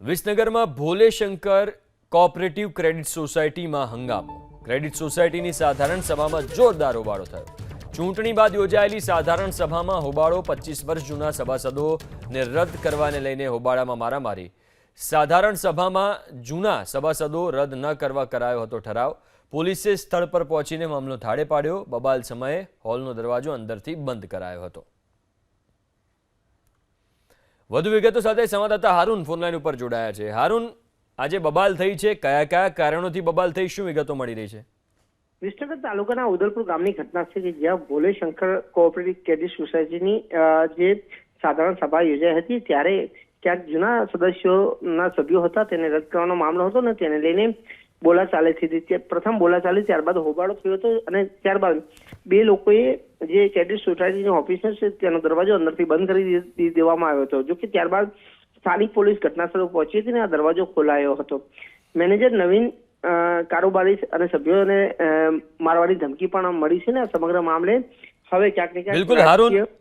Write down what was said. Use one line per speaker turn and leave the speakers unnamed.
વિસનગરમાં ભોલેશંકર cooperative credit સોસાયટીમાં હંગામો. Credit સોસાયટીની સાધારણ સભામાં જોરદાર હોબાળો થયો. ચૂંટણી બાદ યોજાયેલી સાધારણ સભામાં હોબાળો પચીસ વર્ષ જૂના સભાસદોને રદ કરવાને લઈને હોબાળામાં મારામારી. સાધારણ સભામાં જૂના સભાસદો રદ ન કરવા કરાયો હતો ઠરાવ. પોલીસે સ્થળ પર પહોંચીને મામલો થાળે પાડ્યો. બબાલ સમયે હોલનો દરવાજો અંદરથી બંધ કરાયો હતો. વધુ વિગતો સાથે સંવાદદાતા હારૂન ફોનલાઈન ઉપર જોડાયા છે. હારૂન, આજે બબાલ થઈ છે. કયા કયા કારણોથી બબાલ થઈ? શું વિગતો મળી રહી છે?
વિસનગર તાલુકાના ઉદલપુર ગામની ઘટના છે કે જ્યાં ભોલે શંકર કોઓપરેટિવ કેડી સોસાયટીની જે સાધારણ સભા યોજાઈ હતી, ત્યારે ક્યાંક જૂના સદસ્યોના સભ્યો હતા, તેને રદ કરવાનો મામલો હતો ને તેને લઈને બોલાચાલી થઈ હતી. પ્રથમ બોલાચાલી ત્યારબાદ હોબાળો થયો હતો અને ત્યારબાદ બે લોકોએ જે ક્રેડિટ સોસાયટીની ઓફિસ છે તેનો દરવાજો અંદરથી બંધ કરી દેવામાં આવ્યો હતો. જો કે ત્યારબાદ સ્થાનિક પોલીસ ઘટનાસ્થળે પહોંચી હતી અને આ દરવાજો ખોલાયો હતો. મેનેજર નવીન કારોબારી અને સભ્યોને મારવાની ધમકી પણ મળી છે ને સમગ્ર મામલે. હવે ક્યાંક ને ક્યાંક
બિલકુલ હારૂન.
રાજકીય-